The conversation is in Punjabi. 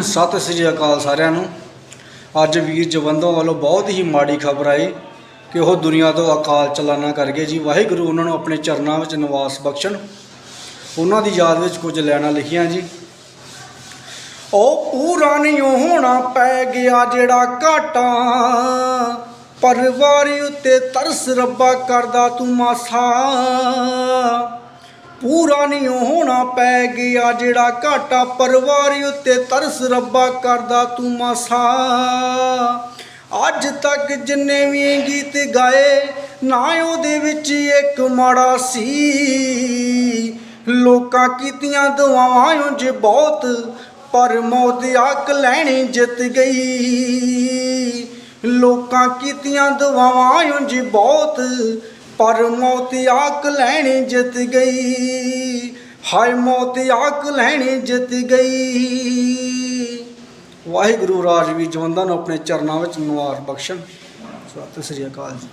ਸਤਿ ਸ੍ਰੀ ਅਕਾਲ ਸਾਰਿਆਂ ਨੂੰ। ਅੱਜ ਵੀਰ ਜਵੰਦੋਂ ਵੱਲੋਂ ਬਹੁਤ ਹੀ ਮਾੜੀ ਖਬਰ ਆਈ ਕਿ ਉਹ ਦੁਨੀਆ ਤੋਂ ਅਕਾਲ ਚਲਾਣਾ ਕਰ ਗਏ ਜੀ। ਵਾਹਿਗੁਰੂ ਉਹਨਾਂ ਨੂੰ ਆਪਣੇ ਚਰਨਾਂ ਵਿੱਚ ਨਿਵਾਸ ਬਖਸ਼ਣ। ਉਹਨਾਂ ਦੀ ਯਾਦ ਵਿੱਚ ਕੁਝ ਲੈਣਾ ਲਿਖੀਆਂ ਜੀ। ਉਹ ਪੂਰਾ ਨਹੀਂ ਹੋਣਾ ਪੈ ਗਿਆ ਜਿਹੜਾ ਘਾਟਾ। ਪਰਵਾਰੀ ਉੱਤੇ ਤਰਸ ਰੱਬਾ ਕਰਦਾ ਤੂੰ ਮਾਸਾ। ਪੂਰਾ ਨਹੀਂ ਹੋਣਾ ਪੈ ਗਿਆ, ਜਿਹੜਾ ਘਾਟਾ ਪਰਵਾਰੀ ਉੱਤੇ ਤਰਸ ਰੱਬਾ ਕਰਦਾ ਤੂੰ ਮਾਸਾ। ਅੱਜ ਤੱਕ ਜਿੰਨੇ ਵੀ ਗੀਤ ਗਾਏ, ਨਾ ਉਹਦੇ ਵਿੱਚ ਇੱਕ ਮਾੜਾ ਸੀ। ਲੋਕਾਂ ਕੀਤੀਆਂ ਦੁਆਵਾਂ ਉਂਝ ਬਹੁਤ, ਪਰ ਮੌਤ ਆਕ ਲੈਣੀ ਜਿੱਤ ਗਈ। ਲੋਕਾਂ ਕੀਤੀਆਂ ਦੁਆਵਾਂ ਉਂਝ ਬਹੁਤ ਪਰ ਮੌਤ ਆਕ ਲੈਣੀ ਜਿੱਤ ਗਈ। ਹਾਏ ਮੌਤ ਆਕ ਲੈਣੀ ਜਿੱਤ ਗਈ। ਵਾਹਿਗੁਰੂ ਰਾਜਵੀਰ ਜਵੰਦਾਂ ਨੂੰ ਆਪਣੇ ਚਰਨਾਂ ਵਿੱਚ ਨਵਾਰ ਬਖਸ਼ਣ। ਸਤਿ ਸ੍ਰੀ ਅਕਾਲ ਜੀ।